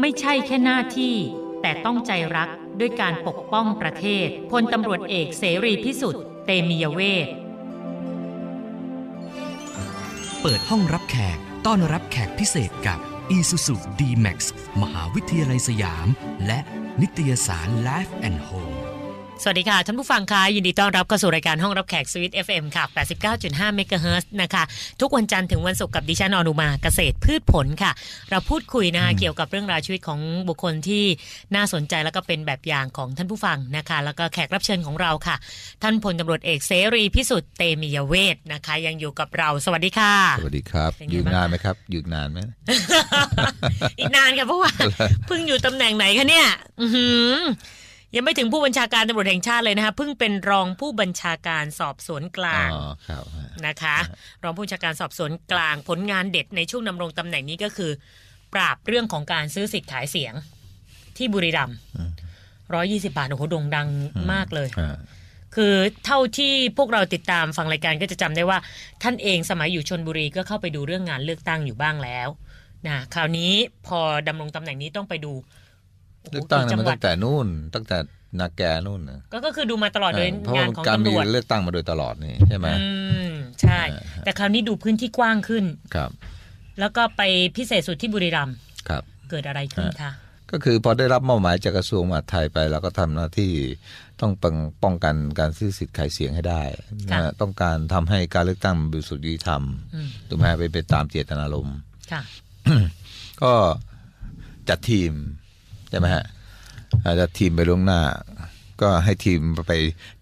ไม่ใช่แค่หน้าที่ แต่ต้องใจรักด้วยการปกป้องประเทศพลตำรวจเอกเสรีพิสุทธิ์เตมียเวทเปิดห้องรับแขกต้อนรับแขกพิเศษกับ Isuzu D-Max มหาวิทยาลัยสยาม และนิตยสาร Life and Home สวัสดีค่ะ ท่านผู้ฟังคะยินดีต้อนรับเข้าสู่รายการห้องรับแขกสวิต FM ค่ะ 89.5เมกะเฮิรตซ์นะคะ ทุกวันจันทร์ถึงวันศุกร์กับดิฉันอนุมาเกษตรพืชผลค่ะ เราพูดคุยนะคะเกี่ยวกับเรื่องราวชีวิตของบุคคลที่น่าสนใจแล้วก็เป็นแบบอย่างของท่านผู้ฟังนะคะ แล้วก็แขกรับเชิญของเราค่ะ ท่านพลตำรวจเอกเสรีพิสุทธิ์เตมียเวทนะคะ ยังอยู่กับเราสวัสดีค่ะ สวัสดีครับเป็นไงอยู่บ้างนานคะไหมครับอยู่นานไหมอีกนานค่ะเพราะว่าเพิ่งอยู่ตำแหน่งไหนคะเนี่ยอือหือ ยังไม่ถึงผู้บัญชาการตำรวจแห่งชาติเลยนะคะเพิ่งเป็นรองผู้บัญชาการสอบสวนกลางอ๋อครับฮะนะคะ รองผู้บัญชาการสอบสวนกลางผลงานเด็ดในช่วงดำรงตำแหน่งนี้ก็คือ ปราบเรื่องของการซื้อสิทธิ์ขายเสียง ที่บุรีรัมย์ร้อยี่สิบาทโอ้โหโด่งดังมากเลยอ่าคือเท่าที่พวกเราติดตามฟังรายการก็จะจำได้ว่า ท่านเองสมัยอยู่ชนบุรีก็เข้าไปดูเรื่องงานเลือกตั้งอยู่บ้างแล้วนะคราวนี้พอดำรงตำแหน่งนี้ต้องไปดูโโห เลือกตั้งจัเนี่ยมันหวัดตั้งแต่นู่น ตั้งแต่นาแกนู่นนะก็ก็คือดูมาตลอดเลยเพราะงาว่านของการตำมีรวจเลือกตั้งมาโดยตลอดนี่ใช่ไหมอืมใช่ แต่คราวนี้ดูพื้นที่กว้างขึ้นครับ แล้วก็ไปพิเศษสุดที่บุรีรัมย์ครับ เกิดอะไรขึ้นคะก็คือพอได้รับมอบหมายจากกระทรวงมหาดไทยไปเราก็ทำหน้าที่ต้องป้องป้องกันการซื้อสิทธิ์ขายเสียงให้ได้นะต้องการทำให้การเลือกตั้งบริสุทธิ์ยุติธรรมอืมถูกไหมไปนไปตามเจตนารมณ์ค่ะก็จัดทีม ใช่ไหมฮะอาจัดทีมไปล่วงหน้า ก็ให้ทีมไป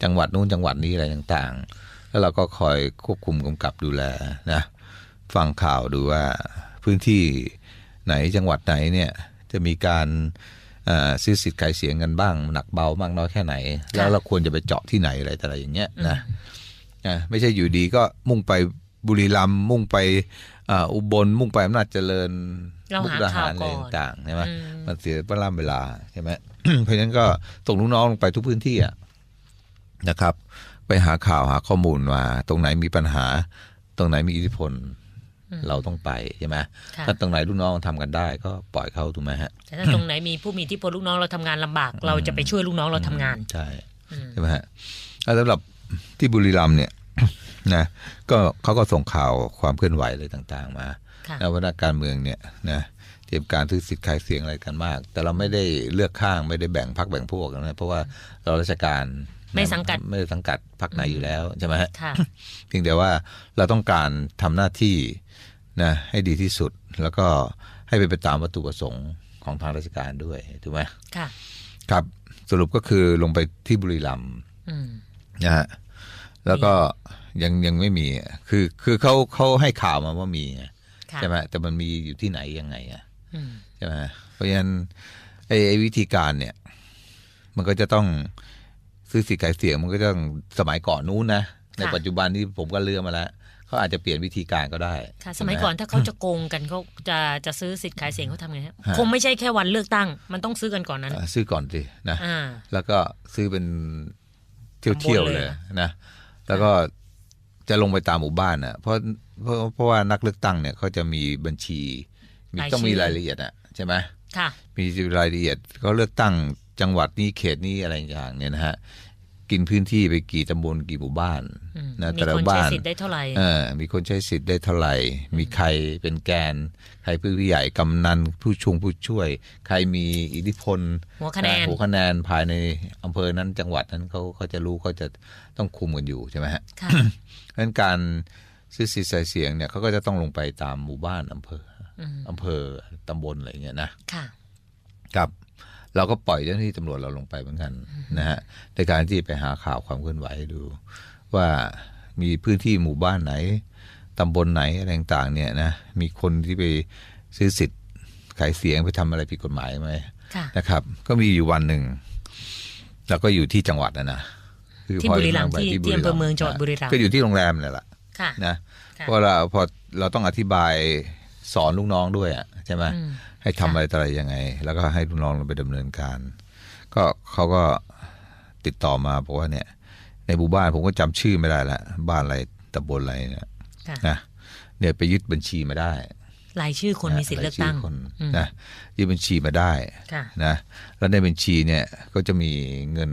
จังหวัดนู้นจังหวัดนี้อะไรต่างๆ แล้วเราก็คอยควบคุมกำกับดูแลนะฟังข่าวดูว่าพื้นที่ไหนจังหวัดไหนเนี่ยจะมีการซื้อสิทธิ์ขายเสียงกันบ้างหนักเบามากน้อยแค่ไหน แล้วเราควรจะไปเจาะที่ไหนอะไรแต่อะไรอย่างเงี้ยนะนะไม่ใช่อยู่ดีก็มุ่งไปบุรีรัมย์มุ่งไป อ่าอุบลมุ่งไปอำนาจเจริญเรามุหากดาข่าหาวรอะไรก่อนต่างๆใช่ไหมอืมมันเสียเวลาเวลาใช่ไหมเพราะฉะนั้นก็ส่งลูกน้องลงไปทุกพื้นที่อะนะครับ ไปหาข่าวหาข้อมูลมา ตรงไหนมีปัญหา ตรงไหนมีอิทธิพล เราต้องไปใช่ไหมค่ะถ้าตรงไหนลูกน้องทำกันได้ก็ปล่อยเขาถูกไหมฮะแต่ถ้าตรงไหนมีผู้มีอิทธิพลลูกน้องเราทำงานลำบาก เราจะไปช่วยลูกน้องเราทำงานใช่อืมใช่ไหมฮะแล้วสำหรับที่บุรีรัมย์เนี่ย นะก็เขาก็ส่งข่าวความเคลื่อนไหวอะไรต่างๆ มาค่ะแล้วว่านักการเมืองเนี่ยนะเตรียมการซื้อสิทธิ์ขายเสียงอะไรกันมาก แต่เราไม่ได้เลือกข้างไม่ได้แบ่งพักแบ่งพวกนะเพราะว่าเราราชการไม่สังกัดไม่ได้สังกัดพักไหนอยู่แล้วใช่ไหมฮะค่ะเพียงแต่ว่าเราต้องการทำหน้าที่นะให้ดีที่สุดแล้วก็ให้เป็นไปตามวัตถุประสงค์ของทางราชการด้วยถูกไหมค่ะ ครับสรุปก็คือลงไปที่บุรีรัมย์อืมนะฮะแล้วก็ ยังยังไม่มีอะคือคือเขาเขาให้ข่าวมาว่ามีไงค่ะใช่ไหมแต่มันมีอยู่ที่ไหนยังไงอะอืมใช่ไหมเพราะฉะนั้นไอ้ไอ้วิธีการเนี่ย มันก็จะต้องซื้อสิทธิ์ขายเสียงมันก็ต้องสมัยก่อนนู้นนะในปัจจุบันที่ผมก็เลือกมาแล้วเขาอาจจะเปลี่ยนวิธีการก็ได้ค่ะ สมัยก่อนถ้าเขาจะโกงกันเขาจะจะซื้อสิทธิ์ขายเสียงเขาทำไงฮะฮะคงไม่ใช่แค่วันเลือกตั้ง มันต้องซื้อกันก่อนนั้นอ่าซื้อก่อนสินะอ่าแล้วก็ซื้อเป็นเที่ยวตำบเที่ลยวเลยเลยนะ แล้วก็ จะลงไปตามหมู่บ้านอะเพราะเพราะเพราะว่านักเลือกตั้งเนี่ยเขาจะมีบัญชี มีต้องมีรายละเอียดอะใช่ไหมค่ะมีรายละเอียดเขาเลือกตั้งจังหวัดนี้เขตนี้อะไรอย่างเนี่ยนะฮะ กินพื้นที่ไปกี่ตำบลกี่หมู่บ้านอืมนะมีแต่ละคนใช้บ้านสิทธิ์ได้เท่าไหร่เออมีคนใช้สิทธิ์ได้เท่าไหร่ มีใครเป็นแกน ใครผู้ใหญ่กำนันผู้ชงผู้ช่วย ใครมีอิทธิพลหัวคะแนนหัวคะแนนภายในอำเภอนั้นจังหวัดนั้นเขาเขาจะรู้เขาจะต้องคุมกันอยู่ใช่ไหมฮะค่ะเพราะฉะนั้นการซื้อสิทธิ์ใส่เสียงเนี่ยเขาก็จะต้องลงไปตามหมู่บ้านอำเภออืมอำเภอตำบลอะไรอย่างเงี้ยนะค่ะครับ เราก็ปล่อยเจ้าหน้าที่ตำรวจเราลงไปเหมือนกันนะฮะในการที่ไปหาข่าวความเคลื่อนไหวดู ว่ามีพื้นที่หมู่บ้านไหนตำบลไหนอะไรต่างๆเนี่ยนะมีคนที่ไปซื้อสิทธิ์ขายเสียงไปทำอะไรผิดกฎหมายไหมค่ะนะครับ ก็มีอยู่วันหนึ่งเราก็อยู่ที่จังหวัดนะนะคือที่พอบุรีรัมย์ไปที่ที่อำเภอเมืองจังหวัดบุรีรัมย์ก็อยู่ที่โรงแรมเนี่ยแหละค่ะนะค่ะเพราะเราพอเราต้องอธิบายสอนลูกน้องด้วยอะใช่ไหมอืม ให้ทำค่ะอะไรต่ออะไรยังไง แล้วก็ให้ลูกน้องลงไปดำเนินการ ก็เขาก็ติดต่อมาบอกว่าเนี่ย ในหมู่บ้านผมก็จำชื่อไม่ได้ละบ้านอะไรตำบลอะไรเนี่ยค่ะนะเนี่ยไปยึดบัญชีมาได้รายชื่อคนมีสิทธิ์เลือกตั้งรายชื่คนอืมนะยื่นบัญชีมาได้ค่ะนะแล้วในบัญชีเนี่ยก็จะมีเงิน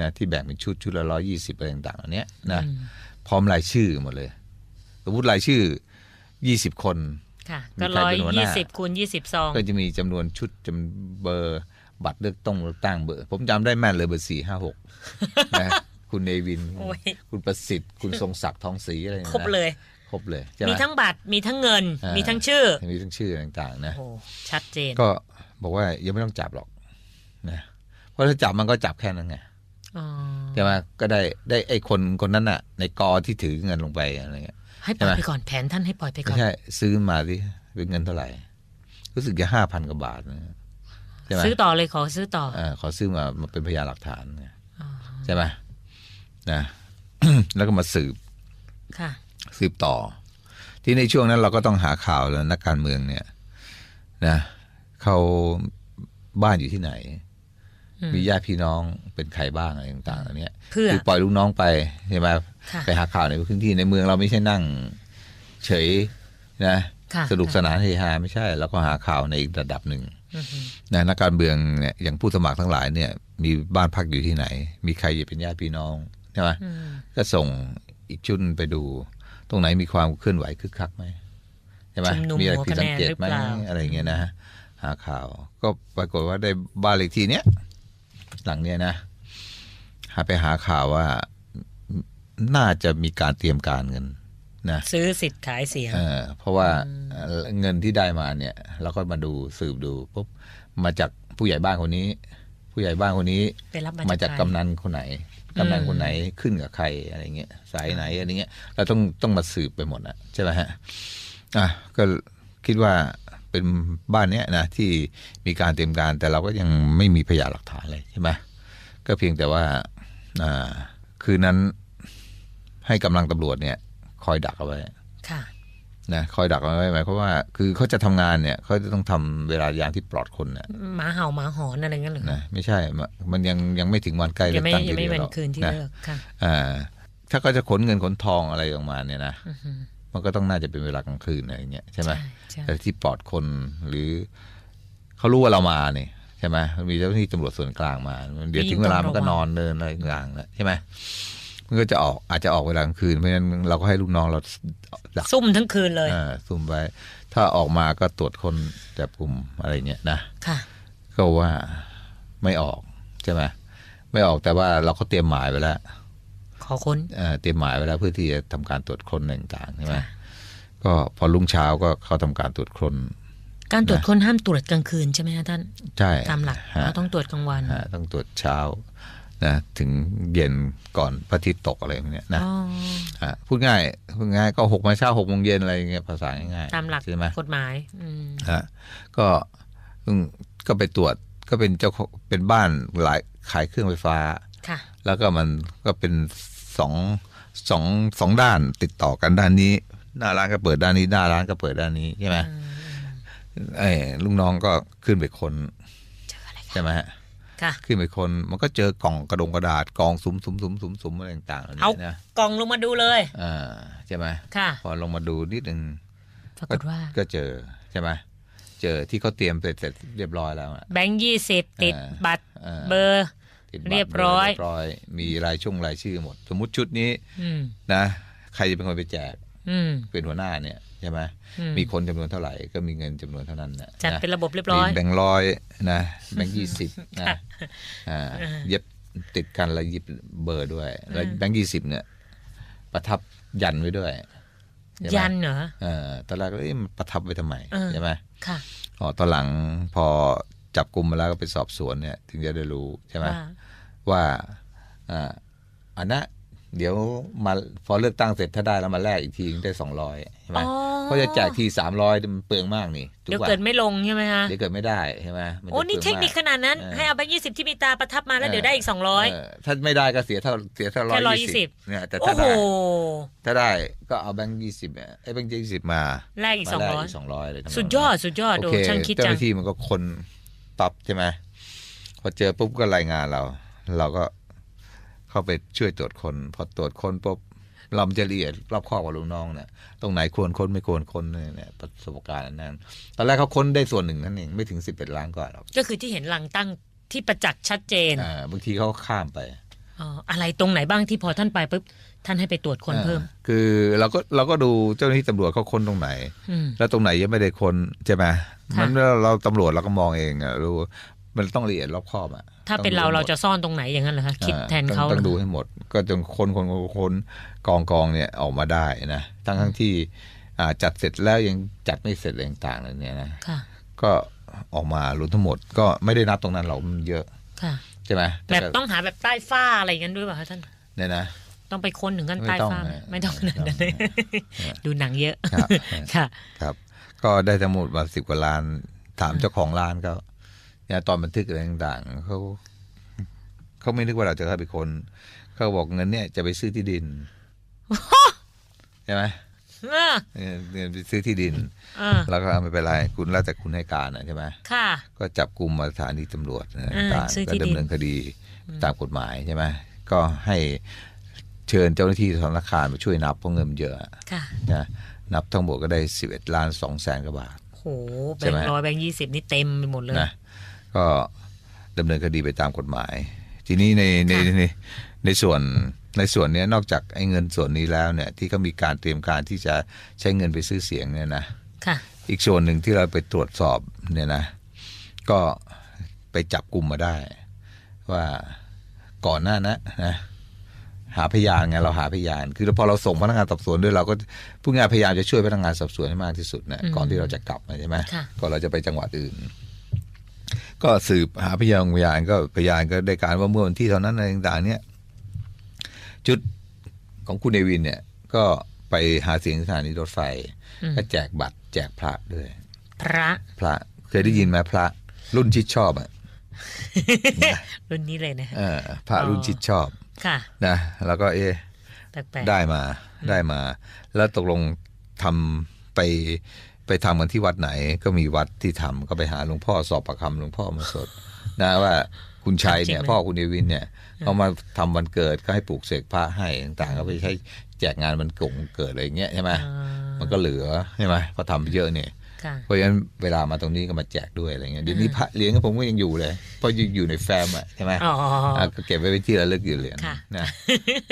นะที่แบ่งเป็นชุดชุดละร้อยี่สิบอะไรต่างๆเหล่านี้นะอืมพร้อมรายชื่อหมดเลย สมมติรายชื่อยี่สิบคน ค่ะมีก็ใครร้อยเป็นหัวหยี่น้าสิบคูณยี่สิบซองก็จะมีจำนวนชุดจำเบอร์บัตรเลือกต้องเลือกตั้งเบอร์ ผมจำได้แม่นเลยเบอร์สี่ห้าหกนะคุณเนวินโอ้ยคุณประสิทธิ์ คุณทรงศักดิ์ทองศรีอะไรนี่ยนะครบเลยครบเลยใช่ไหมมีทั้งบัตรมีทั้งเงินอ่ามีมีทั้งชื่อ มีทั้งชื่อต่างๆ นะโอ้โหชัดเจนก็บอกว่ายังไม่ต้องจับหรอกนะเพราะถ้าจับมันก็จับแค่นั้นไงอ๋อใช่ไหมก็ได้ได้ไอ้คนคนนั้นน่ะ ในกอที่ถือเงินลงไปอะไรเงี้ย ให้ปล่อยใช่ไหมไปก่อนแผนท่านให้ปล่อยไปก่ไม่อนใช่ซื้อมาดิเป็นเงินเท่าไหร่ รู้สึกจะห้าพันกว่าบาทนะใช่ไหมซื้อต่อเลยขอซื้อต่อเออขอซื้อมามาเป็นพยานหลักฐานไงอ๋อใช่ไหมนะแล้วก็มาสืบค่ะ สืบต่อ ที่ในช่วงนั้นเราก็ต้องหาข่าวแล้วนักการเมืองเนี่ย นะเขาบ้านอยู่ที่ไหนอื มมีญาติพี่น้องเป็นใครบ้างอะไรต่างๆเหล่านี้เพื่อคือปล่อยลูกน้องไปใช่ไหมค่ะไปหาข่าวในพื้นที่ในเมืองเราไม่ใช่นั่ง เฉยนะค่ะสนุกสนานเฮฮาไม่ใช่เราก็หาข่าวในอีกระดับหนึ่งอือฮึนะนักการเมืองเนี่ยอย่างผู้สมัครทั้งหลายเนี่ย มีบ้านพักอยู่ที่ไหน มีใครเป็นญาติพี่น้องใช่ไหมอืมก็ส่งอีกชุดไปดู ตรงไหนมีความเคลื่อนไหวคึกคักไหมใช่ไหมชุมนุมมีอะไรหัวผิดคะสัแนงนเกตหรือไหมเปล่าอะไรอย่างเงี้ยนะหาข่าว ก็ปรากฏว่าได้บ้านเลขที่เนี้ย หลังเนี้ยนะหาไปหาข่าวว่าน่าจะมีการเตรียมการเงินนะซื้อสิทธิ์ขายเสียงเออเพราะว่าเอ่อเงินที่ได้มาเนี่ยเราก็มาดูสืบดูปุ๊บมาจากผู้ใหญ่บ้านคนนี้ ผู้ใหญ่บ้านคนนี้ไปรับมาจากใครกำนันคนไหนกำนันคนไหนขึ้นกับใครอะไรเงี้ยสายไหนอะไรเงี้ยเราต้องต้องมาสืบไปหมดอะใช่ไหมฮะอะก็คิดว่า เป็นบ้านเนี้ยนะที่มีการเตรียมการแต่เราก็ยังไม่มีพยานหลักฐานเลยใช่ไหมก็เพียงแต่ว่าอ่าคืนนั้นให้กำลังตำรวจเนี่ย คอยดักเอาไว้ค่ะนะคอยดักเอาไว้หมายความว่า คือเขาจะทำงานเนี่ยเขาจะต้องทำเวลายามที่ปลอดคนนะหมาเห่าหมาหอนอะไรเงี้ยเหรอนะไม่ใช่มันมันยังยังไม่ถึงวันใกล้ยัเลืงอกไม่ตั้งยังไม่ทีดีเป็นหรอกคืนที่นะเลิกค่ะอ่าถ้าก็จะขนเงินขนทองอะไรออกมาเนี่ยนะอือฮึ มันก็ต้องน่าจะเป็นเวลากลางคืนอะไรอย่างเงี้ยใช่ไหมใช่แต่ที่ปลอดคนหรือเขารู้ว่าเรามาเนี่ยใช่ไหมมีเจ้าหน้าที่ตำรวจส่วนกลางมา เดี๋ยวถึงเวลามันก็นอนเดินอะไรต่างๆแล้วใช่ไหมมันก็จะออกอาจจะออกเวลากลางคืนเพราะฉะนั้นเราก็ให้ลูกน้องเราดักซุ่มทั้งคืนเลยอ่าซุ่มไว้ ถ้าออกมาก็ตรวจคนจับกลุ่มอะไรเงี้ยนะค่ะ ก็ว่าไม่ออกใช่ไหมไม่ออกแต่ว่าเราก็เตรียมหมายไว้แล้ว ขอค้นเอ่อเตรียมหมายไว้แล้วเพื่อที่จะทำการตรวจค้นอะไรต่างๆใช่ไหมค่ะก็พอรุ่งเช้าก็เขาทำการตรวจค้นการตรวจค้นห้ามตรวจกลางคืนใช่ไหมคะท่านใช่ตามหลักฮะเราต้องตรวจกลางวันฮะต้องตรวจเช้านะถึงเย็นก่อนพระอาทิตย์ตกอะไรพวกเนี้ยนะอ๋อฮะพูดง่ายพูดง่ายก็หกโมงเช้าหกโมงเย็นอะไรอย่างเงี้ยภาษาง่ายๆตามหลักใช่ไหมกฎหมายอืมฮะก็อืมก็ไปตรวจก็เป็นเจ้าของเป็นบ้านหลายขายเครื่องไฟฟ้าค่ะ แล้วก็มันก็เป็นสองสองสองด้านติดต่อกันด้านนี้ หน้าร้านก็เปิดด้านนี้ หน้าร้านก็เปิดด้านนี้ใช่ไหมไอ้ลูกน้องก็ขึ้นไปคนเจออะไรคะใช่ไหมฮะค่ะขึ้นไปคนมันก็เจอกล่องกระดงกระดาษกองสุมสุมสุมสุมสุมอะไรต่างๆเหล่าเอานี้นะกล่องลงมาดูเลยอ่าใช่ไหมค่ะ พอลงมาดูนิดนึงปรากฏว่าก็เจอใช่ไหมเจอที่เขาเตรียมเสร็จเสร็จเรียบร้อยแล้วอะแบงค์ยี่สิบติดอ่าบัตรอ่าเบอร์ติดบัต เรียบร้อยเรียบร้อย มีรายช่วงรายชื่อหมด สมมุติชุดนี้อืมนะ ใครจะเป็นคนไปแจกอืมเป็นหัวหน้าเนี่ยใช่ไหมอืมมีคนจำนวนเท่าไหร่ก็มีเงินจำนวนเท่านั้นนะจัดนะเป็นระบบเรียบร้อยมีแบงค์ร้อยนะแบงค์ยี่สิบนะอ่าเย็บติดกันแล้วหยิบเบอร์ด้วย แล้วแบงค์ยี่สิบเนี่ย ประทับยันไว้ด้วยใช่ไหมยันเหรอเออตอนแรกก็เอ๊ะมันประทับไว้ทำไมเออใช่ไหมค่ะอ๋อตอนหลังพอจับกลุ่มมาแล้วก็ไปสอบสวนเนี่ย ถึงจะได้รู้ใช่ไหม ว่าว่าอ่าอันนะเดี๋ยวมาพอเลือกตั้งเสร็จถ้าได้แล้วมาแลกอีกทีได้สองร้อยใช่ไหมอ๋อเขาจะแจกทีสามร้อยมันเปลืองมากนี่ถูเดี๋ยวป่ะเกิดไม่ลงใช่ไหมคะเดี๋ยวเกิดไม่ได้ใช่ไหมมัจะโอ้นี่ปลืเทงคมากนิคขนาดนั้นเออให้เอาแบงค์ยี่สิบที่มีตาประทับมาแล้วเออเดี๋ยวได้อีกสองร้อยเถ้าไม่ได้ก็เสียเท่าเสียเท่าร้อยแค่ยี่สิบ120เนี่ยแต่โอ้ถ้าโหได้ถ้าได้ก็เอาแบงค์ยี่สิบไอ้แบงค์ยี่สิบมาแลกอีกสองมาแลร้อยกสองร้อยเลยทำนงสุดยอดสุดยอดโอดูเคช่างคิดเจ้าจัหงน้าที่มันก็คนตอบใช่ไหมพอเจอปุ๊บก็รายงานเรา เราก็เข้าไปช่วยตรวจคน พอตรวจคนปุ๊บเรามันจะละเอียดรอบคอบกับลูกน้องเนี่ยตรงไหนควรค้นไม่ควรค้นเนี่ยเนี่ยประสบการณ์อันนั้นตอนแรกเขาค้นได้ส่วนหนึ่งนั่นเองไม่ถึงสิบเอ็ดล้านก่อนหรอกก็คือที่เห็นลังตั้งที่ประจักษ์ชัดเจนอ่าบางทีเขาข้ามไปอ๋ออะไรตรงไหนบ้างที่พอท่านไปปุ๊บท่านให้ไปตรวจคนเพิ่มอ่าคือเราก็เราก็ดูเจ้าหน้าที่ตำรวจเขาค้นตรงไหนอืมแล้วตรงไหนยังไม่ได้ค้นใช่ไหมค่ะมันเราเราตำรวจเราก็มองเองอะรู้ มันต้องละเอียดรอบคอบอะถ้าเป็นเราเราจะซ่อนตรงไหนอย่างนั้นเหรอคะคิดอ่าแทนเขาต้องต้องเหรดูอให้หมด ก็จนคนคนคนคนกองกองเนี่ยออกมาได้นะทั้งทั้งที่อ่าจัดเสร็จแล้วยังจัดไม่เสร็จอะไรต่างๆอะไรเนี่ยนะค่ะก็ออกมารวมทั้งหมด ก็ไม่ได้นับตรงนั้นเรามันเยอะค่ะใช่ไหมแบบก็ต้องหาแบบใต้ฝ้าอะไรอย่างนั้นด้วยเปล่าคะท่านเนี่ยนะต้องไปค้นถึงขั้นไม่ใต้ต้องฝ้าไหมนะไม่ต้องขนาดนั้นไม่ต้องดูหนังเยอะครับค่ะครับ ก็ได้ทั้งหมดมาสิบกว่าล้านถามเจ้าของร้านเขา เนี่ยตอนบันทึกอะไรต่างๆเขาเขาไม่นึกว่าเราจะเข้าไปคนเขาบอกเงินเนี่ยจะไปซื้อที่ดินใช่ไหมเออเงินเงินไปซื้อที่ดินเออแล้วก็ไม่เป็นไรคุณแล้วแต่คุณให้การนะใช่ไหมค่ะ ก็จับกลุ่มมาสถานีตำรวจนะอ่าต่างซื้อก็ที่ดินดำเนินคดีตามกฎหมายใช่ไหมก็ให้เชิญเจ้าหน้าที่ธนาคารมาช่วยนับเพราะเงินมันเยอะค่ะนะนับทั้งหมดก็ได้สิบเอ็ดล้านสองแสนกว่าบาทโหแบใช่งไหมค์ร้อยแบงค์ยี่สิบนี่เต็มไปหมดเลยนะ ก็ดำเนินคดีไปตามกฎหมาย ทีนี้ในในค่ะในในส่วนในส่วนเนี้ยนอกจากไอ้เงินส่วนนี้แล้วเนี่ยที่เขามีการเตรียมการที่จะใช้เงินไปซื้อเสียงเนี่ยนะค่ะอีกส่วนหนึ่งที่เราไปตรวจสอบเนี่ยนะ ก็ไปจับกลุ่มมาได้ ว่าก่อนหน้านะนะหาพยานไงเราหาพยาน คือพอเราส่งพนักงานสอบสวนด้วยเราก็ผู้งานพยายามจะช่วยพนักงานสอบสวนให้มากที่สุดนะอืมก่อนที่เราจะกลับมาใช่ไหมค่ะก่อนเราจะไปจังหวัดอื่น ก็สืบหาพยานพยานก็พยานก็ได้การว่าเมื่อวันที่เท่านั้นอะไรต่างๆ เนี่ย จุดของคุณเนวินเนี่ย ก็ไปหาเสียงสถานีรถไฟอืมก็แจกบัตร แจกพระด้วย พระ พระ เคยได้ยินไหมพระ รุ่นชิดชอบอะรุ่นนี้เลยนะเออพระรุ่นชิดชอบ ค่ะ นะ แล้วก็เอ๊ะแปลกๆได้มา ได้มา แล้วตกลงทำไป ไปทำกันที่วัดไหนก็มีวัดที่ทำก็ไปหาหลวงพ่อสอบประคำหลวงพ่อมาสด นะว่าคุณชัยเนี่ยจริงไหมพ่อคุณเดวินเนี่ยเขามาทำวันเกิดก็ให้ปลูกเสกพระให้ต่างๆก็ไปใช้แจกงานวันกงเกิดอะไรอย่างเงี้ยใช่ไหมอ่ามันก็เหลือใช่ไหมพอทำไปเยอะเนี่ยค่ะเพราะฉะนั้นเวลามาตรงนี้ก็มาแจกด้วยอะไรเงี้ยเดี๋ยวนี้พระเหรียญก็ผมก็ยังอยู่เลยเพราะยังอยู่ในแฟ้มอะใช่ไหมอ๋ออะก็เก็บไว้เป็นที่ระลึกอยู่เหรียญค่ะนะ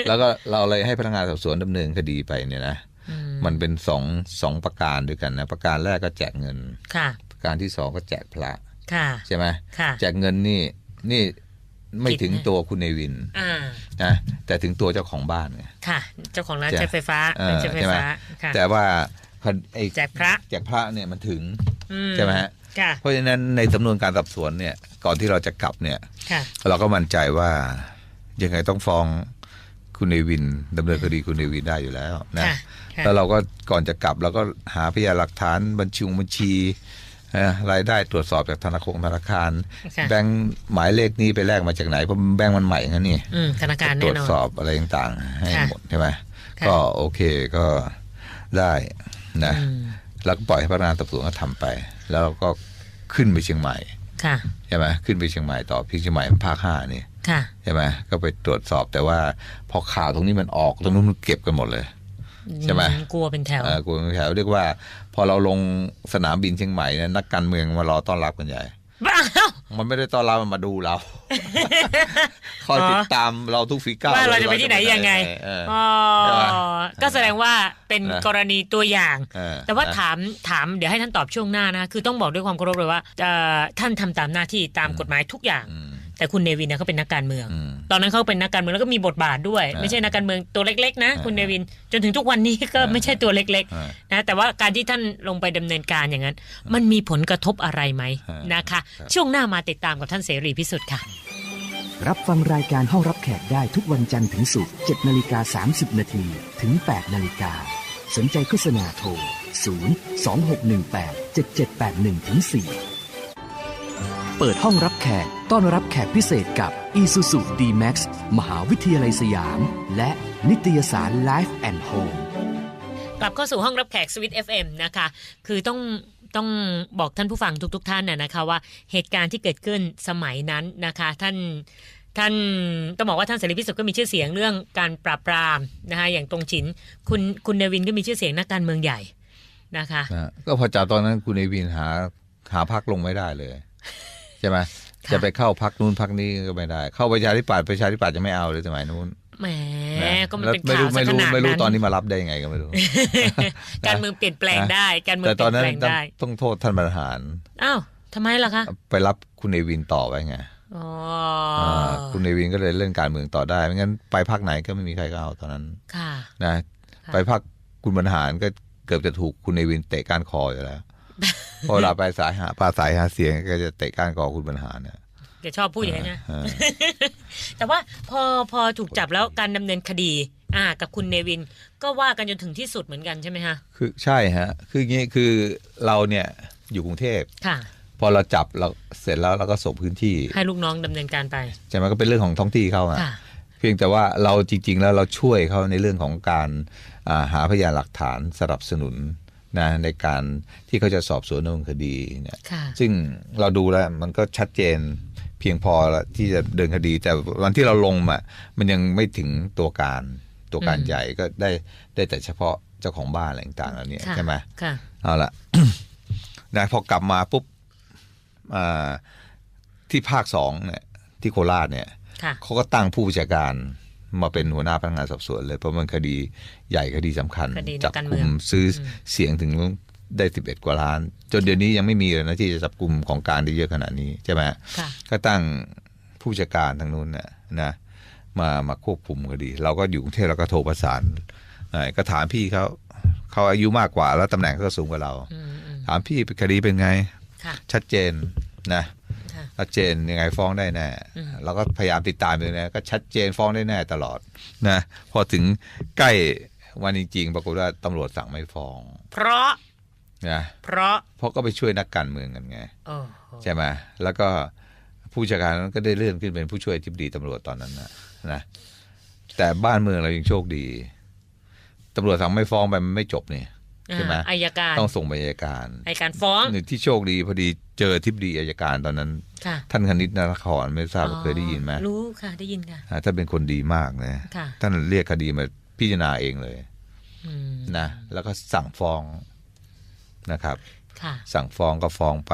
แล้วก็เราเลยให้พนักงานสอบสวนดำเนินคดีไปเนี่ยนะอื มมันเป็นสองสองประการด้วยกันนะประการแรกก็แจกเงินค่ะ ประการที่สองก็แจกพระค่ะใช่ไหมค่ะแจกเงินนี่นี่ไม่ผิดถึงนะตัวคุณเนวินอ่านะแต่ถึงตัวเจ้าของบ้านไงค่ะ เจ้าของร้านแจกใช้ไฟฟ้าเออเป็นใช้ไฟใช่ไหมฟ้าค่ะแต่ว่าพอไอ้แจกพระแจกพระเนี่ยมันถึงอืใช่ไหมฮะค่ะเพราะฉะนั้นในสำนวนการสอบสวนเนี่ย ก่อนที่เราจะกลับเนี่ยค่ะเราก็มั่นใจว่ายังไงต้องฟ้อง คุณเนวินดำเนินคดีคุณเนวินได้อยู่แล้วนะค่ะค่ะแล้วเราก็ก่อนจะกลับเราก็หาพยานหลักฐานบัญชีบัญชีเอ่อรายได้ตรวจสอบจากธนาคารธนาคารค่ะแบงค์หมายเลขนี้ไปแลกมาจากไหนเพราะแบงค์มันใหม่งั้นนี่อืมธนาคารตรแน่วจนอนสอบอะไรต่างๆ ให้ค่ะหมดใช่ไหมค่ะก็โอเคก็ได้นะอืมแล้วก็ปล่อยให้พนักงานสอบสวนก็ทำไป แล้วเราก็ขึ้นไปเชียงใหม่ ค่ะใช่ไหมขึ้นไปเชียงใหม่ต่อพี่เชียงใหม่มันภาคห้านี่ค่ะใช่ไหมก็ไปตรวจสอบแต่ว่าพอข่าวตรงนี้มันออกตรงนู้นมันเก็บกันหมดเลยใช่ไหมอืกลัวเป็นแถวเอ่อกลุ่มแถวเรียกว่า พอเราลงสนามบินเชียงใหม่เนี่ยนักการเมืองมารอต้อนรับกันใหญ่บ้ามันไม่ได้ต้อนรับมันมาดูเรา คอยติดตามเราทุกฝีก้าวว่าเราจะไปที่ไหนยังไงเอออ๋อใช่ไหมก็แสดงว่าเป็นนะกรณีตัวอย่างเออแต่ว่าถามถามเดี๋ยวให้ท่านตอบช่วงหน้านะคือต้องบอกด้วยความเคารพเลยว่าเอ่อท่านทำตามหน้าที่ตามกฎหมายทุกอย่างอืมแต่คุณเนวินเนี่ยเขาเป็นนักการเมืองอืมตอนนั้นเขาเป็นนักการเมืองแล้วก็มีบทบาทด้วยอ่าไม่ใช่นักการเมืองตัวเล็ก ๆ นะอ่าคุณเนวินจนถึงทุกวันนี้ก็อ่าไม่ใช่ตัวเล็กอ่าๆนะแต่ว่าการที่ท่านลงไปดำเนินการอย่างนั้น มันมีผลกระทบอะไรไหมอ่านนะคะครับช่วงหน้ามาติดตามกับท่านเสรีพิสุทธิ์ค่ะ รับฟังรายการห้องรับแขกได้ทุกวันจันทร์ถึงศุกร์7นาฬิกา30นาทีถึง8นาฬิกาสนใจโฆษณาโทร 0 2 6 1 8 7 7 8 1ถึง4เปิดห้องรับแขกต้อนรับแขกพิเศษกับ Isuzu D-Max มหาวิทยาลัยสยาม และนิตยสาร Life and Home กลับเข้าสู่ห้องรับแขกสวิต FM นะคะ คือต้อง ต้องบอกท่านผู้ฟังทุก ๆทท่านน่ะนะคะว่าเหตุการณ์ที่เกิดขึ้นสมัยนั้นนะคะ ท่านท่านต้องบอกว่าท่านเสรีพิสุทธิ์ก็มีชื่อเสียงเรื่องการปราบปรามนะคะอย่างตรงฉินคุณคุณเนวินก็มีชื่อเสียงนักการเมืองใหญ่นะคะ ก็พอจับตอนนั้นคุณเนวินหาหาพักลงไม่ได้เลยใช่ไหมจะไปเข้าพักนู้นพักนี้ก็ไม่ได้ เข้าประชาธิปัตย์ประชาธิปัตย์จะไม่เอาเลยสมัยนู้น แหมนะก็มันแล้วเป็นไม่ข่ารู้วซะไม่ขรู้นาดไม่รู้นั้นตอนนี้มารับได้ยังไงก็ไม่รู้ การเมืองเปลี่ยนแปลงนะได้การเมืองแต่เปตลี่อยนนนั้นแปลงต้องได้ต้องโทษท่านประธานอ้าวทำไมล่ะคะไปรับคุณเนวินต่อไว้ไงอ๋อาคุณเนวินก็เลยเล่นการเมืองต่อได้ไม่งั้นไปพักไหนก็ไม่มีใครก็เอาตอนนั้นค่ะนะค่ะไปพักคุณบรรหารก็เกือบจะถูกคุณเนวินเตะก้านคออยู่แล้วพอเวลาไปสายหาปลาสายหาเสียงก็จะเตะก้านคอคุณบรรหารเนี่ย แกชอบพูดอย่างนี้นนะเออแต่ว่าพอพอถูกจับแล้วการดำเนินคดี อ่า กับคุณเนวิน ก็ว่ากันจนถึงที่สุดเหมือนกันใช่ไหมคะคือใช่ฮะ คืออย่างงี้คือเราเนี่ยอยู่กรุงเทพค่ะ พอเราจับเราเสร็จแล้วเราก็ส่งพื้นที่ ให้ลูกน้องดำเนินการไปใช่ไหมก็เป็นเรื่องของท้องที่เขาอะค่ะเพียงแต่ว่าเราจริง ๆ แล้วเราช่วยเขาในเรื่องของการอ่าหาพยานหลักฐานสนับสนุนนะในการที่เขาจะสอบสวนดำเนินคดีเนี่ยค่ะซึ่งเราดูแล้วมันก็ชัดเจน เพียงพอแล้วที่จะเดินคดี แต่วันที่เราลงมามันยังไม่ถึงตัวการตัวการอืมใหญ่ก็ได้ได้แต่เฉพาะเจ้าของบ้านอะไรต่างๆแล้วเนี่ยค่ะใช่ไหมค่ะเอาละนะพอกลับมาปุ๊บอ่าที่ภาคสองเนี่ยที่โคราชเนี่ยค่ะเขาก็ตั้งผู้บัญชาการมาเป็นหัวหน้าพนักงานสอบสวนเลยเพราะมันคดีใหญ่คดีสำคัญคดีจับการกเมืลุ่องมซื้ออมเสียงถึง ได้สิบเอ็ดกว่าล้าน จนเดี๋ยวนี้ยังไม่มีเลยนะที่จะจับกลุ่มของกลารได้เยอะขนาดนี้ใช่ไหมค่ะก็ตั้งผู้บัญชาการทางนู้นน่ะนะมามาควบคุมคดี เราก็อยู่กรุงเทพเราก็โทรประสานเอ่อก็ถามพี่เขาเขาอายุมากกว่า แล้วตำแหน่งเขาก็สูงกว่าเราอืมอืมถามพี่คดีเป็นไงค่ะชัดเจนนะค่ะชัดเจนยังไงฟ้องได้แน่อืมเราก็พยายามติดตามอยู่นะก็ชัดเจนฟ้องได้แน่ตลอดนะพอถึงใกล้วันจริงๆปรากฏว่าตำรวจสั่งไม่ฟ้อง เพราะ นะเพราะเพราะก็ไปช่วยนักการเมืองกันไงโอ้โหใช่ไหมแล้วก็ผู้จัดการนั้นก็ได้เลื่อนขึ้นเป็นผู้ช่วยทิบดีตำรวจตอนนั้นนะนะแต่บ้านเมืองเรายังโชคดีตำรวจสั่งไม่ฟ้องไปมันไม่จบนี่ใช่ไหมอ่าอายการต้องส่งไปอัยการอายการฟ้องหนึ่งที่โชคดีพอดีเจอทิบดีอัยการตอนนั้นค่ะท่านคณิตนรครไม่ทราบว่าเคยได้ยินไหมรู้ค่ะได้ยินค่ะอ่าท่านเป็นคนดีมากนะค่ะท่านเรียกคดีมาพิจารณาเองเลยอืมนะแล้วก็สั่งฟ้อง นะครับค่ะสั่งฟ้องก็ฟ้องไป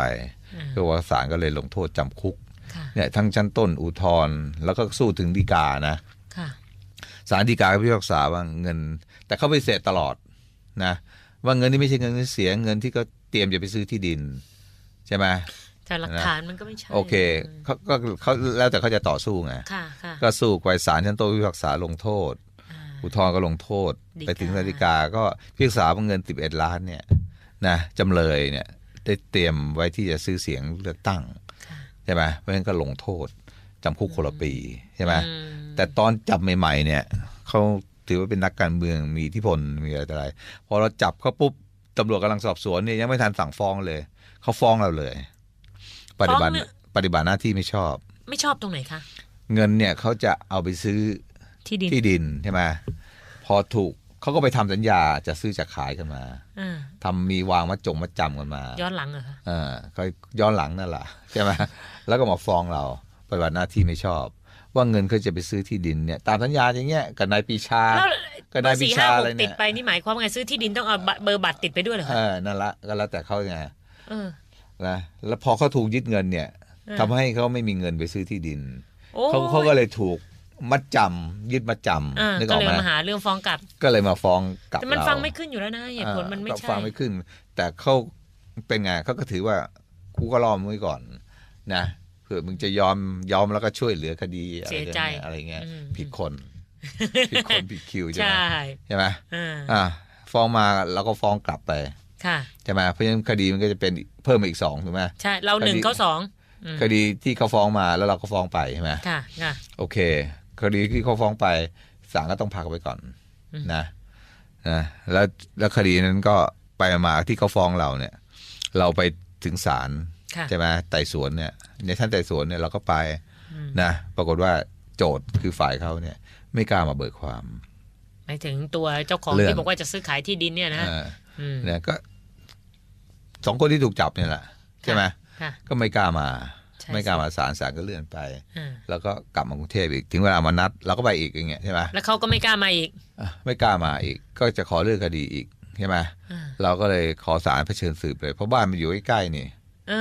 อ่าก็ว่าศาลก็เลยลงโทษจำคุกค่ะเนี่ยทั้งชั้นต้นอุทธรณ์แล้วก็สู้ถึงฎีกานะค่ะศาลฎีกาก็พิพากษาว่าเงิน แต่เขาไปเสธตลอดนะว่าเงินนี่ไม่ใช่เงินที่เสียเงินที่เขาเตรียมจะไปซื้อที่ดิน ใช่ไหมแต่หลักฐานมันก็ไม่ใช่ โอเคเขาก็เขาแล้วแต่เขาจะต่อสู้ไงค่ะค่ะก็สู้ไปศาลชั้นต้นพิพากษาลงโทษอ่าอุทธรณ์ก็ลงโทษฎีกาไปถึงฎีกาก็พิพากษาว่าเงิน 11 ล้านเนี่ย นะจำเลยเนี่ยได้เตรียมไว้ที่จะซื้อเสียงเลือกตั้งค่ะใช่ไหมเพราะฉะนั้นก็ลงโทษจำคุกคนละปีใช่ไหมอืมแต่ตอนจับใหม่ ๆ เนี่ยเขาถือว่าเป็นนักการเมืองมีอิทธิพลมีอะไรต่ออะไรพอเราจับเขาปุ๊บตำรวจกำลังสอบสวนเนี่ยยังไม่ทันสั่งฟ้องเลยเขาฟ้องเราเลย ปฏิบัติปฏิบัติหน้าที่ไม่ชอบ ไม่ชอบตรงไหนคะเงินเนี่ยเขาจะเอาไปซื้อที่ดินที่ดินใช่ไหมพอถูก เขาก็ไปทำสัญญาจะซื้อจะขายกันมาอ่าทำมีวางมาจงมาจำกันมา ย้อนหลังเหรอคะเออก็ย้อนหลังนั่นแหละใช่ไหมแล้วก็มาฟ้องเราปฏิบัติหน้าที่ไม่ชอบ ว่าเงินเขาจะไปซื้อที่ดินเนี่ย ตามสัญญาอย่างเงี้ยกับนายปีชาแล้วก็ได้เบอร์สี่วิชาห้าหอะไรกเนี่ยติดไปนี่หมายความว่าไงซื้อที่ดินต้องเอาบัตรเบอร์บัตรติดไปด้วยเหรอเอคะอนั่นละก็แล้วแต่เขาไงเออนะแล้วพอเขาถูกยึดเงินเนี่ยอ่าทำให้เขาไม่มีเงินไปซื้อที่ดินโอ้เขาเขาก็เลยถูก มัดจำยึดมัดจอ่าำนึกก็ออกเลยไหมมาหาเรื่องฟ้องกลับ ก็เลยมาฟ้องกลับแต่มันเราฟังไม่ขึ้นอยู่แล้วนะเหตุผลมันไม่ก็ใช่ฟังไม่ขึ้น แต่เขาเป็นไงเขาก็ถือว่ากูก็รอมงไว้ก่อน นะเผื่อมึงจะยอมยอมแล้วก็ช่วยเหลือคดีอะไรเสียใจอะไรเงี้ยอืมผิดคนผิดคนผิดคิวใช่ไหมใช่ใช่ไหมอ่าอ่าฟ้องมาแล้วก็ฟ้องกลับไปค่ะใช่ไหมเพราะฉะนั้นคดีมันก็จะเป็นเพิ่มมาอีกสองถูกไหมใช่เราหนึ่งคดีเขาสองอืมคดีที่เขาฟ้องมาแล้วเราก็ฟ้องไปใช่ไหมค่ะค่ะโอเค คดีที่เขาฟ้องไปศาลก็ต้องพักไว้ก่อนอืมนะนะแล้วแล้วคดีนั้นก็ไปมาที่เขาฟ้องเราเนี่ย เราไปถึงศาลค่ะใช่ไหมไต่สวนเนี่ย ในท่านไต่สวนเนี่ยเราก็ไปอืมนะปรากฏว่าโจทย์คือฝ่ายเขาเนี่ย ไม่กล้ามาเบิกความหมายถึงตัวเจ้าของเรื่องที่บอกว่าจะซื้อขายที่ดินเนี่ยนะเอออืมเนี่ยก็สองคนที่ถูกจับเนี่ยแหละใช่ไหมค่ะก็ไม่กล้ามาใช่ ไม่กล้าสิมาศาลศาลก็เลื่อนไปอ่าแล้วก็กลับมากรุงเทพอีกถึงเวลามานัดเราก็ไปอีกอย่างเงี้ยใช่ไหมแล้วเขาก็ไม่กล้ามาอีกอะไม่กล้ามาอีก ก็จะขอเลื่อนคดีอีกใช่ไหมอ่าเราก็เลยขอศาลเผชิญสืบเลย เพราะบ้านมันอยู่ใกล้ๆนี่เอ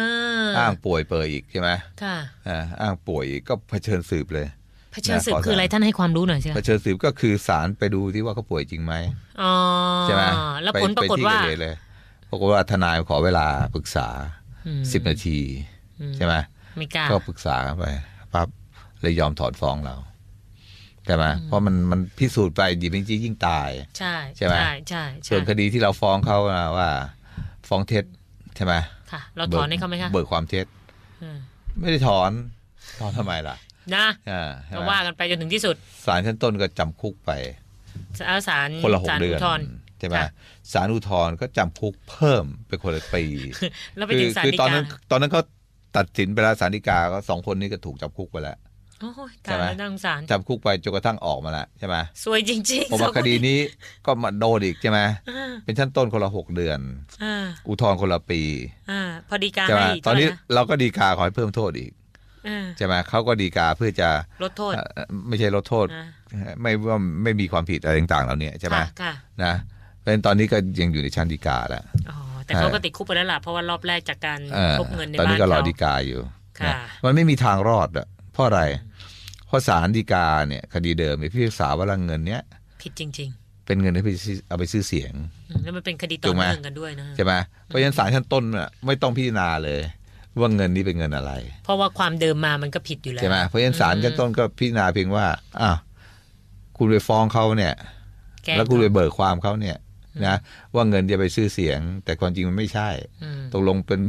ออ้างป่วยเปรยอีกใช่ไหมค่ะอ่าอ้างป่วยอีกก็เผชิญสืบเลยเผชิญสืบขอคืออะไรสารท่านให้ความรู้หน่อยสิเผคะชิญสืบก็คือศาลไปดูที่ว่าเขาป่วยจริงไหมอ๋อใช่ไหมแล้วไปผลปรากฏไปที่ว่าเกิดเหตุเลยปรากฏว่าทนายขอเวลาปรึกษาอืมสิบนาทีอืใช่ไหม ไม่กล้าก็ปรึกษากันไปปั๊บเลยยอมถอนฟ้องเราใช่ไหมเพราะมันมันพิสูจน์ไปดีเป็นจริงยิ่งตาย ใช่ใช่ไหมใช่ใช่ใช่ส่วนคดีที่เราฟ้องเขานะว่า ฟ้องเท็จใช่ไหมค่ะ เราถอนให้เขาไหมคะเบิกความเท็จอืมไม่ได้ถอนถอนทำไมล่ะ นะอ่าใช่ก็ไหมว่ากันไปจนถึงที่สุดศาลชั้นต้นก็จำคุกไปเอาสารคนละหกศาลเดือนอุทธรณ์ใช่ไหมค่ะศาลอุทธรณ์ก็จำคุกเพิ่มเป็นคนละปีแล้วไปคืถึงศาลคือฎีตอนกานั้นตอนนั้นเขา ตัดสินไปแล้วศาลฎีกาก็สองคนนี้ก็ถูกจำคุกไปแล้วโอ้ยใช่ตายไหมแล้วน่าสงสารจำคุกไปจนกระทั่งออกมาแล้วใช่ไหมสวยจริงๆเพราะว่าสองคดีนี้ก็มาโดนอีกใช่ไหมอ่าเป็นชั้นต้นคนละหกเดือนอ่าอุทธรณ์คนละปีอ่าพอดีการใช่ไหมให้อีกตอนนี้เท่าไหร่เราก็ดีกาขอให้เพิ่มโทษอีกนะอ่าใช่ไหมเขาก็ดีกาเพื่อจะลดโทษเอ่อไม่ใช่ลดโทษอ่าไม่ว่าไม่มีความผิดอะไรต่างๆเหล่านี้ใช่ไหมค่ะค่ะนะเพราะฉะนั้นตอนนี้ก็ยังอยู่ในชั้นดีกาแล้วอ๋อ แต่เขาก็ติดคุกไปแล้วล่ะเพราะว่ารอบแรกจากการเออพบเงินในตอนบ้านี้นก็รอเขาดีกาอยู่ค่ะนะมันไม่มีทางรอดอะเพราะอะไร เพราะศาลฎีกาเนี่ย คดีเดิมเนี่ยพี่พิพากษาว่าเงินเนี้ยผิดจริงเป็นเงินที่ไปซื้อเอาไปซื้อเสียงๆอืมแล้วมันเป็นคดีต่ถูอกไหมเนื่องกันด้วยนะใช่ไหมเพราะฉะนั้นศาลชั้นต้นน่ะไม่ต้องพิจารณาเลยว่าเงินนี้เป็นเงินอะไร เพราะว่าความเดิมมามันก็ผิดอยู่แล้วใช่ไหมเพราะฉะนั้นศาลชั้นต้นก็พิจารณาเพียงว่าอ้าวคุณไปฟ้องเขาเนี่ยก้แล้วคุณไปเบิกความเขาเนี่ย นะว่าเงินจะไปซื้อเสียง แต่ความจริงมันไม่ใช่อืมตกลงเป็น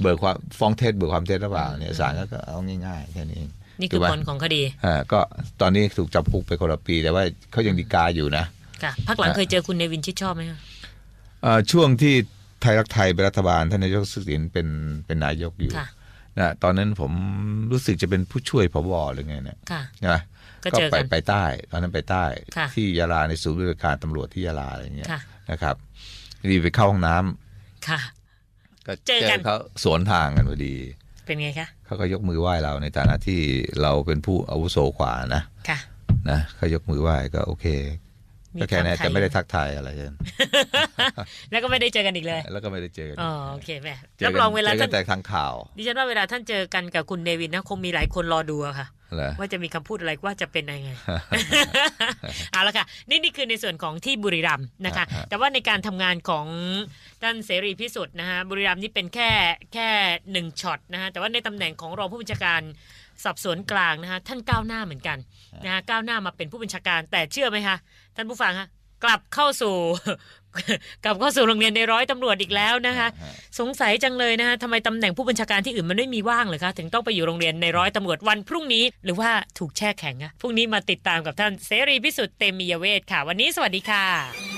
เบิกความฟ้องเท็จเบิกความเท็จหรือเปล่าเนี่ยศาลก็เอาง่ายๆแค่นี้เองนี่คือถูกไหมผลของคดีอ่าก็ตอนนี้ถูกจำคุกไปคนละปี แต่ว่าเขายังดีกาอยู่นะค่ะพักหลังอะเคยเจอคุณเนวินชิดชอบไหมคะเอ่อช่วงที่ไทยรักไทยเป็นรัฐบาลท่านนายกสุสินเป็นเป็นนายกอยู่ค่ะนะตอนนั้นผมรู้สึกจะเป็นผู้ช่วยพบหรือไงเนี่ยค่ะใช่ไหมก็ก็เจอไปกันไปใต้ ตอนนั้นไปใต้ค่ะที่ยาลาในศูนย์บริการตำรวจที่ยาลาอะไรเงี้ยค่ะ นะครับดีไปเข้าห้องน้ำค่ะ ก็เจอกันเขาสวนทางกันพอดี เป็นไงคะเขาก็ยกมือไหว้เราในฐานะที่เราเป็นผู้อาวุโสกว่านะค่ะ นะเขายกมือไหว้ก็โอเคมีก็แค่นั้นทักทายแต่ไม่ได้ทักทายอะไรกันแล้วก็ไม่ได้เจอกันอีกเลย แล้วก็ไม่ได้เจอกันอ๋อโอเคแม่จรับกันรองเวลาจกัท่านนแต่ทางข่าวดิฉันว่าเวลาท่านเจอกันกับคุณเนวินนะคงมีหลายคนรอดูอะค่ะเหรอ ว่าจะมีคำพูดอะไรว่าจะเป็นยังไงเอาละค่ะ นี่นี่คือในส่วนของที่บุรีรัมย์นะคะฮะแต่ว่าในการทำงานของท่านเสรีพิสุทธิ์นะฮะบุรีรัมย์นี่เป็นแค่แค่หนึ่งช็อตนะฮะแต่ว่าในตำแหน่งของรองผู้บัญชาการสอบสวนกลางนะฮะท่านก้าวหน้าเหมือนกันนะฮะก้าวหน้ามาเป็นผู้บัญชาการ แต่เชื่อไหมคะท่านผู้ฟังคะกลับเข้าสู่ กลับเข้าสู่โรงเรียนในร้อยตำรวจอีกแล้วนะคะ สงสัยจังเลยนะคะทำไมตำแหน่งผู้บัญชาการที่อื่นมันไม่มีว่างเลยคะถึงต้องไปอยู่โรงเรียนในร้อยตำรวจวันพรุ่งนี้ หรือว่าถูกแช่แข็งอะพรุ่งนี้มาติดตามกับท่านเสรีพิสุทธิ์เตมียเวทค่ะ วันนี้สวัสดีค่ะ